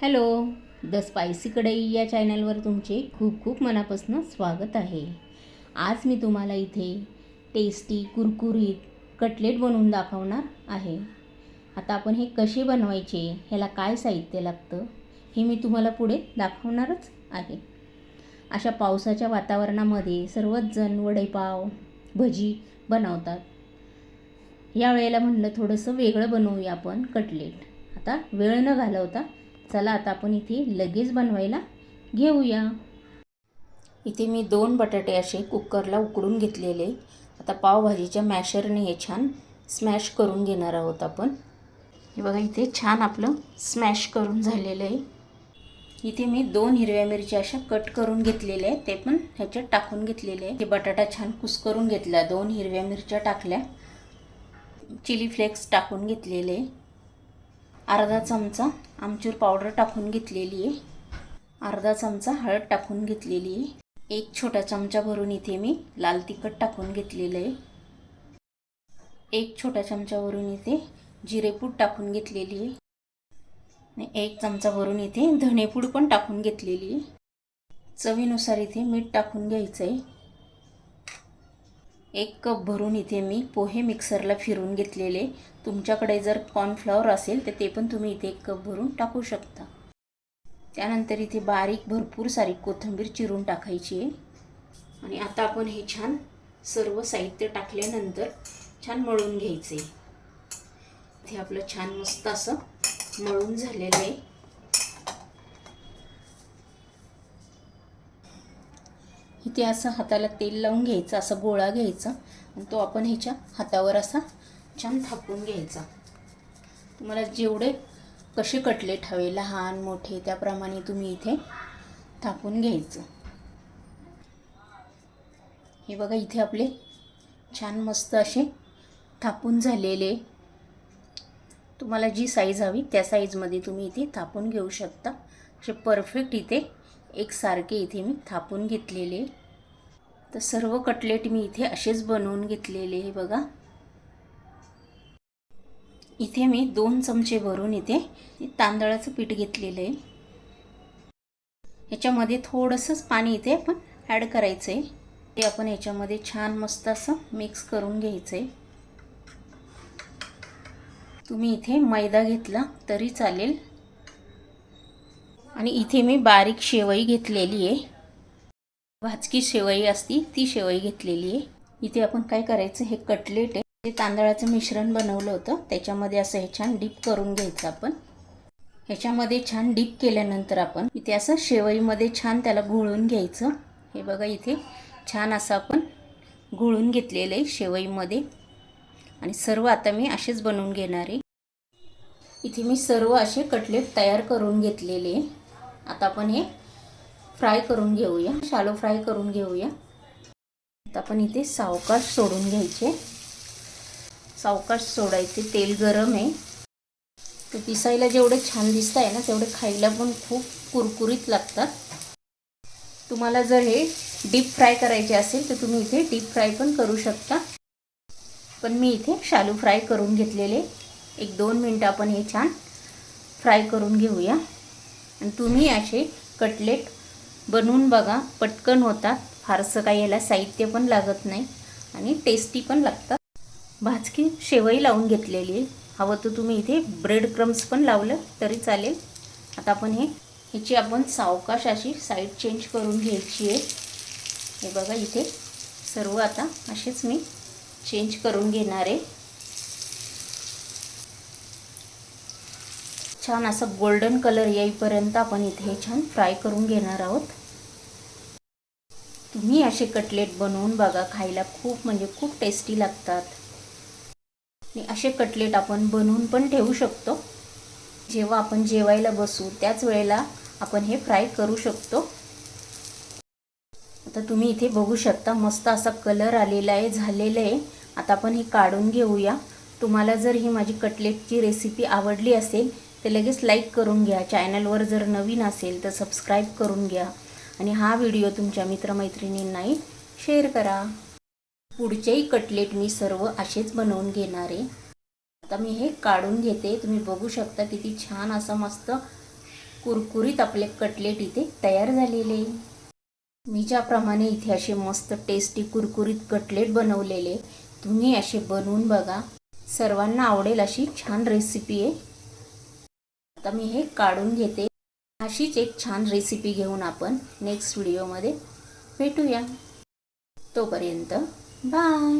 Hello the spicy कढई या चॅनलवर तुमचे खूप खूप मनापासून स्वागत आहे. आज मी तुम्हाला इथे टेस्टी कुरकुरीत कटलेट बनवून दाखवणार आहे. आता आपण हे कसे बनवायचे ह्याला काय साहित्य लागतं हे मी तुम्हाला पुढे दाखवणारच आहे. अशा पावसाच्या वातावरणामध्ये सर्वच जण वडेपाव भजी बनवतात. या वेळेला म्हणलं थोडंसं वेगळं बनवूया आपण कटलेट आता वेळ न घालवता चला आता आपण इथे लगेच बनवायला घेऊया. इथे मी दोन बटाटे असे कुकरला उकडून घेतलेले. आता पावभाजीच्या मॅशरने हे छान स्मॅश करून घेणार आहोत आपण. हे बघा इथे छान आपलं स्मॅश करून झालेलं आहे. इथे मी दोन हिरव्या मिरच्या अशा कट करून घेतलेल्या आहेत. ते पण ह्याच्यात टाकून घेतलेले आहे हे बटाटा छान कुस्करून घेतला. दोन हिरव्या मिरच्या टाकल्या. चिली फ्लेक्स टाकून घेतलेले. अर्धा चमचा आमचूर पावडर टाकून घेतलेली आहे. अर्धा चमचा हळद टाकून घेतलेली आहे. एक छोटा चमचा भरून इथे मी लाल तिखट टाकून घेतलेलं आहे. एक छोटा चमचावरून इथे जिरेपूड टाकून घेतलेली आहे. आणि एक चमचा भरून इथे धणेपूड पण टाकून घेतलेली आहे. चवीनुसार इथे मीठ टाकून घ्यायचं आहे एक कप भरून इथे मी पोहे मिक्सरला फिरून घेतलेले. तुमच्याकडे जर कॉर्नफ्लॉवर असेल तर ते पण तुम्ही इथे एक कप भरून टाकू शकता. त्यानंतर इथे बारीक भरपूर सारी कोथिंबीर चिरून टाकायची आहे. आणि आता आपण हे छान सर्व साहित्य टाकल्यानंतर छान मळून घ्यायचे. इथे आपलं छान मस्त असं मळून झालेलं आहे. इथे असं हाताला तेल लावून घ्यायचं असा गोळा घ्यायचा. आणि तो आपण ह्याच्या हातावर असा छान थापून घ्यायचा. तुम्हाला जेवढे कसे कटलेट हवे लहान मोठे त्याप्रमाणे तुम्ही इथे थापून घ्यायचं. हे बघा इथे आपले छान मस्त असे थापून झालेले. तुम्हाला जी साईज हवी त्या साईजमध्ये तुम्ही इथे थापून घेऊ शकता. असे परफेक्ट इथे एकसारखे इथे मी थापून घेतलेले. तर सर्व कटलेट मी इथे असेच बनवून घेतलेले हे बघा. इथे मी दोन चमचे भरून इथे तांदळाचं पीठ घेतलेलं आहे. ह्याच्यामध्ये थोडंसंच पाणी इथे आपण ॲड करायचं आहे ते आपण ह्याच्यामध्ये छान मस्त असं मिक्स करून घ्यायचं आहे तुम्ही इथे मैदा घेतला तरी चालेल. आणि इथे मी बारीक शेवई घेतलेली आहे. भाजकी शेवई असती ती शेवई घेतलेली आहे. इथे आपण काय करायचं हे कटलेट आहे. ते तांदळाचं मिश्रण बनवलं होतं. त्याच्यामध्ये असं हे छान डीप करून घ्यायचं आपण. ह्याच्यामध्ये छान डीप केल्यानंतर आपण इथे असं शेवईमध्ये छान त्याला घोळून घ्यायचं. हे बघा इथे छान असं आपण घोळून घेतलेलं आहे शेवईमध्ये. आणि सर्व आता मी असेच बनवून घेणार आहे. इथे मी सर्व असे कटलेट तयार करून घेतलेले आहे. आता आपण हे फ्राय करून घेऊया. शालो फ्राय करून घेऊया. आता आपण इथे सावकाश सोडून घ्यायचे. सावकाश सोडायचे. तेल गरम आहे. ते पिसायला जेवढे छान दिसत आहे ना तेवढे खायला पण खूप कुरकुरीत लागतात. तुम्हाला जर हे डीप फ्राय करायचे असेल तर तुम्ही इथे डीप फ्राय पण करू शकता. पण मी इथे शालू फ्राय करून घेतलेले. एक दोन मिनटं आपण हे छान फ्राय करून घेऊया. आणि तुम्ही असे कटलेट बनवून बघा. पटकन होतात. फारसं काही याला साहित्य पण लागत नाही आणि टेस्टी पण लागतात. भाजकी शेवई लावून घेतलेली हवं तर तुम्ही इथे ब्रेड क्रम्स पण लावलं तरी चालेल. आता आपण हे ह्याची आपण सावकाश अशी साईड चेंज करून घ्यायची आहे. हे बघा इथे सर्व आता असेच मी चेंज करून घेणार आहे. छान असं गोल्डन कलर येईपर्यंत आपण इथे छान फ्राय करून घेणार आहोत. तुम्ही असे कटलेट बनवून बघा खायला खूप म्हणजे खूप टेस्टी लागतात. आणि असे कटलेट आपण बनवून पण ठेवू शकतो. जेव्हा आपण जेवायला बसू त्याच वेळेला आपण हे फ्राय करू शकतो. आता तुम्ही इथे बघू शकता मस्त असा कलर आलेला आहे झालेलं आहे. आता आपण हे काढून घेऊया. तुम्हाला जर ही माझी कटलेटची रेसिपी आवडली असेल ते लगेच लाईक करून घ्या. चॅनलवर जर नवीन असेल तर सबस्क्राईब करून घ्या. आणि हा व्हिडिओ तुमच्या मित्रमैत्रिणींनाही शेअर करा. पुढचेही कटलेट मी सर्व असेच बनवून घेणार आहे. आता मी हे काढून घेते. तुम्ही बघू शकता किती छान असं मस्त कुरकुरीत आपले कटलेट इथे तयार झालेले मी ज्याप्रमाणे इथे असे मस्त टेस्टी कुरकुरीत कटलेट बनवलेले तुम्ही असे बनवून बघा. सर्वांना आवडेल अशी छान रेसिपी आहे. आता मी हे काढून घेते. अशीच एक छान रेसिपी घेऊन आपण नेक्स्ट व्हिडिओमध्ये भेटूया. तोपर्यंत बाय